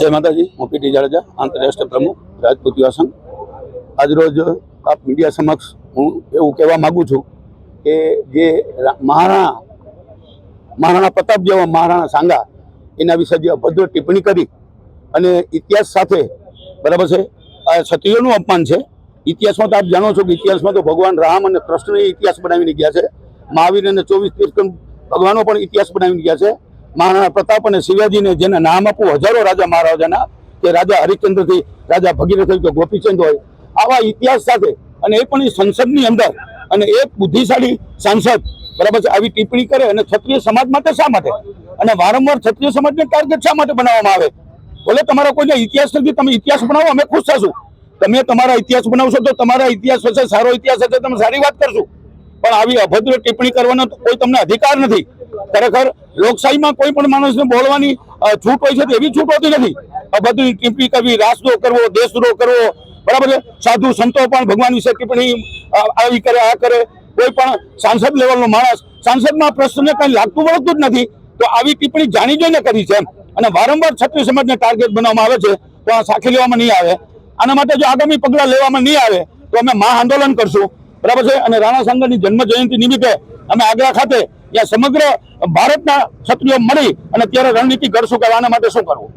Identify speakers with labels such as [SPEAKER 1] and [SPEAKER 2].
[SPEAKER 1] જય માતાજી, હું પીટી જાડેજા, આંતરરાષ્ટ્રીય પ્રમુખ, રાજપૂત યુવા આજરોજ આપ મીડિયા સમક્ષ હું એવું કહેવા માગું છું કે જે મહારાણા મહારાણા પ્રતાપ જેવા મહારાણા સાંગા, એના વિશે જે અભદ્ર ટિપ્પણી કરી અને ઇતિહાસ સાથે, બરાબર છે? આ ક્ષત્રિયોનું અપમાન છે. ઇતિહાસમાં તો આપ જાણો છો કે ઇતિહાસમાં તો ભગવાન રામ અને કૃષ્ણએ ઇતિહાસ બનાવીને ગયા છે. મહાવીર અને ચોવીસ તીર્થંકર ભગવાનો પણ ઇતિહાસ બનાવીને ગયા છે. મહારાણા પ્રતાપ અને શિવાજીને જેને નામ આપવું હજારો રાજા મહારાજાના, કે રાજા હરિશ્ચંદ્રથી રાજા ભગીરથ કે ગોપીચંદ હોય, આવા ઇતિહાસ સાથે અને એ પણ એ સંસદની અંદર અને એક બુદ્ધિશાળી સાંસદ, બરાબર છે, આવી ટિપ્પણી કરે અને ક્ષત્રિય સમાજ માટે શા માટે? અને વારંવાર ક્ષત્રિય સમાજને ટાર્ગેટ શા માટે બનાવવામાં આવે? ભલે તમારા કોઈને ઇતિહાસ નથી, તમે ઇતિહાસ બનાવો, અમે ખુશ થશું. તમે તમારા ઇતિહાસ બનાવશો તો તમારા ઇતિહાસ હશે, સારો ઇતિહાસ હશે, તમે સારી વાત કરશો. પણ આવી અભદ્ર ટિપ્પણી કરવાનો કોઈ તમને અધિકાર નથી. ખરેખર લોકશાહીમાં કોઈ પણ માણસને બોલવાની છૂટ હોય છે તો એવી છૂટ હોતી નથી. બધી ટિપ્પણી કરવી રાસદ્રોહ કરવો દેશદ્રોહ કરવો, બરાબર છે? સાધુ સંતો પણ ભગવાન વિશે ટિપ્પણી આવી કરે, આ કરે. કોઈ પણ સાંસદ લેવલનો માણસ, સાંસદમાં પ્રશ્નને કંઈ લાગતું વળગતું જ નથી. તો આવી ટિપ્પણી જાણી જોઈને કરી છે અને વારંવાર ક્ષત્રિય સમાજને ટાર્ગેટ બનાવવામાં આવે છે, તો આ સાખી લેવામાં નહીં આવે. આના માટે જો આગામી પગલાં લેવામાં નહીં આવે, તો અમે મહા આંદોલન કરશું. બરાબર છે? અને રાણા સાંગરની જન્મ જયંતિ નિમિત્તે અમે આગ્રા ખાતે ત્યાં સમગ્ર ભારતના ક્ષત્રિયો મળી અને ત્યારે રણનીતિ ઘડશું કે આના માટે શું કરવું?